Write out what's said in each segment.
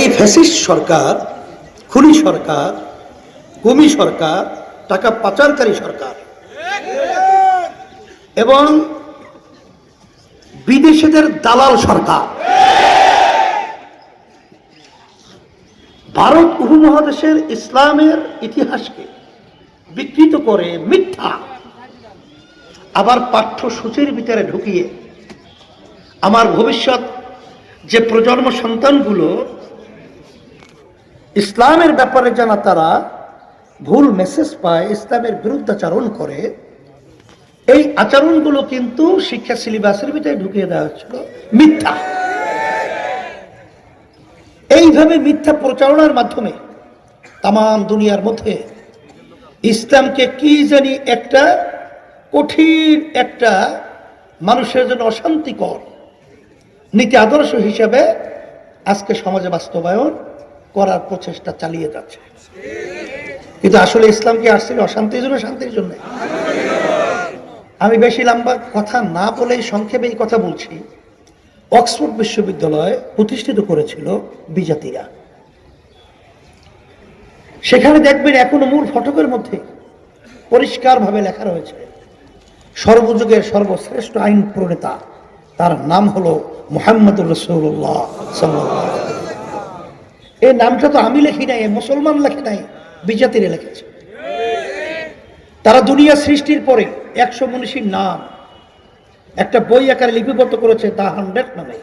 এই ফ্যাসিস্ট সরকার, খুনি সরকার কমি সরকার, টাকা পাচারকারী সরকার এবং বিদেশিদের দালাল সরকার। ভারত উপমহাদেশের ইসলামের ইতিহাসকে বিকৃত করে মিথ্যা, আবার পাঠ্যসূচির ভিতরে ঢুকিয়ে আমার ভবিষ্যৎ যে প্রজন্ম সন্তানগুলো ইসলামের ব্যাপারে জানা তারা ভুল মেসেজ পায়, ইসলামের বিরুদ্ধাচরণ করে, এই আচরণগুলো কিন্তু শিক্ষা সিলেবাসের ভিতরে ঢুকিয়ে দেওয়া হচ্ছিল মিথ্যা। এইভাবে মিথ্যা প্রচারণার মাধ্যমে তাম দুনিয়ার মধ্যে ইসলামকে কি জানি একটা কঠিন একটা মানুষের জন্য অশান্তিকর নীতি আদর্শ হিসেবে আজকে সমাজে বাস্তবায়ন করার প্রচেষ্টা চালিয়ে যাচ্ছে। কিন্তু আসলে ইসলাম কি আসছিল? অশান্তির জন্য, শান্তির জন্য? আমি বেশি লম্বা কথা না বলেই সংক্ষেপে এই কথা বলছি। অক্সফোর্ড বিশ্ববিদ্যালয় প্রতিষ্ঠিত করেছিল বিজাতিরা। সেখানে দেখবেন এখনও মূল ফটকের মধ্যে পরিষ্কারভাবে লেখা রয়েছে, সর্বযুগের সর্বশ্রেষ্ঠ আইন প্রণেতা তার নাম হলো মোহাম্মদুর রসুল্লাহ ওয়াসাল্লাম। এই নামটা তো আমি লেখি নাই মুসলমান লেখে নাই, বিজাতিরে লিখেছে। তারা দুনিয়া সৃষ্টির পরে একশো মনীষীর নাম, একটা বই আকারে লিপিবদ্ধ করেছে দা হান্ড্রেড নামে।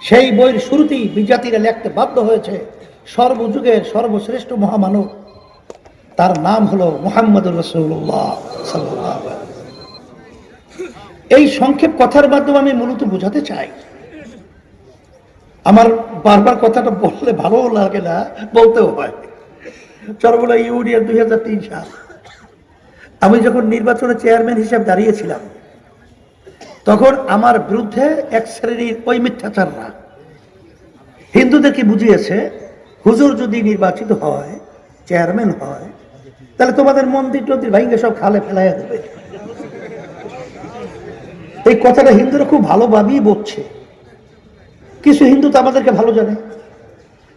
সেই বইয়ের শুরুতেই বিজাতিরা লেখতে বাধ্য হয়েছে, সর্বযুগের সর্বশ্রেষ্ঠ মহামানব। তার নাম হলো মোহাম্মদুর রসুল্লাহ এই সংক্ষেপ কথার মাধ্যমে আমি মূলত বোঝাতে চাই আমার বারবার কথাটা বললে ভালো লাগে না, বলতেও হয়। চরবলা ইউনিয়ন দুই হাজার তিন সাল। আমি যখন নির্বাচনে চেয়ারম্যান হিসেবে দাঁড়িয়েছিলাম, তখন আমার বিরুদ্ধে এক শ্রেণির ওই মিথ্যাচাররা হিন্দুদেরকে বুঝিয়েছে? হুজুর যদি নির্বাচিত হয়, চেয়ারম্যান হয়, তাহলে তোমাদের মন্দির টন্দির ভাইঙ্গে সব খালে ফেলাইয়া দেবে। এই কথাটা হিন্দুরা খুব ভালোভাবেই বলছে। কিছু হিন্দু তো আমাদেরকে ভালো জানে।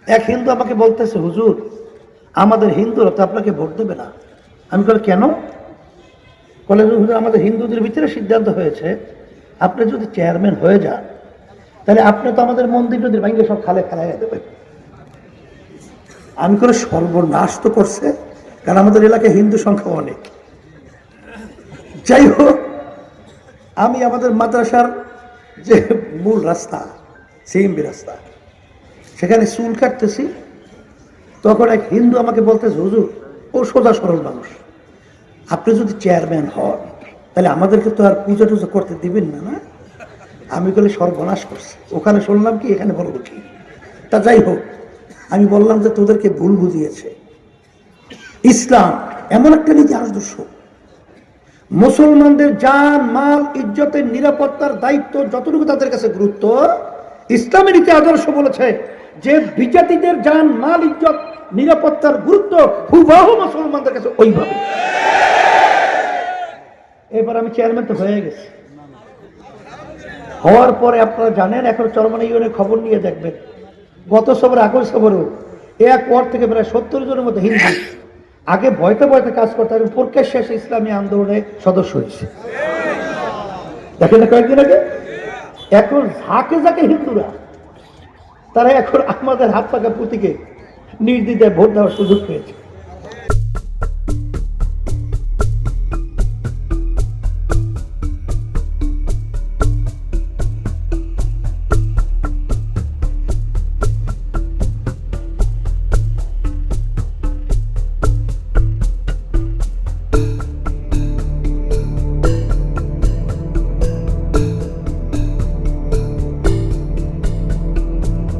এক হিন্দু আমাকে বলতেছে, হুজুর, আমাদের হিন্দুরা তো আপনাকে ভোট দেবে না। আমি বলি, কেন? কলেজ হুজুর, আমাদের হিন্দুদের ভিতরে সিদ্ধান্ত হয়েছে, আপনি যদি চেয়ারম্যান হয়ে যান, তাহলে আপনি তো আমাদের মন্দির যদি ভাঙ্গে সব খালে ফেলাইয়া দেবেন। আমি করে সর্বনাশ তো করছে, কারণ আমাদের এলাকায় হিন্দু সংখ্যা অনেক। যাই হোক, আমি আমাদের মাদ্রাসার যে মূল রাস্তা সিএমবি রাস্তা। সেখানে চুল কাটতেছি, তখন এক হিন্দু আমাকে বলতেছে, হুজুর, ও সোজা সরল মানুষ। আপনি যদি চেয়ারম্যান হন, তাহলে আমাদেরকে তো আর পুজো টুজো করতে দিবেন না না? আমি বলে, সর্বনাশ করছি। ওখানে শুনলাম কি, এখানে বলব কি তা যাই হোক, আমি বললাম যে, তোদেরকে ভুল বুঝিয়েছে। ইসলাম এমন একটা নীতি আদর্শ মুসলমানদের জান, মাল, ইজ্জতের নিরাপত্তার দায়িত্ব যতটুকু তাদের কাছে গুরুত্ব ইসলামের নীতি আদর্শ বলেছে যে বিজাতিদের যান, মাল, ইজ্জত, নিরাপত্তার গুরুত্ব হুবাহু মুসলমানদের কাছে ওইভাবে। এবার আমি চেয়ারম্যান তো হয়ে গেছি। হওয়ার পরে আপনারা জানেন, এখন চরমানা ইউনিয়নের খবর নিয়ে দেখবেন। গত সবর, আগের সবরও এক ওয়ার্ড থেকে প্রায় সত্তর জনের মতো হিন্দু। আগে ভয়তে ভয়তে কাজ করতে হবে পরীক্ষার শেষে ইসলামী আন্দোলনে সদস্য হয়েছে। দেখেন কয়েকদিন আগে? এখন ঝাঁকে ঝাঁকে হিন্দুরা, তারা এখন আমাদের হাত পাকা পুঁতিকে নির্দিদায় ভোট দেওয়ার সুযোগ পেয়েছে।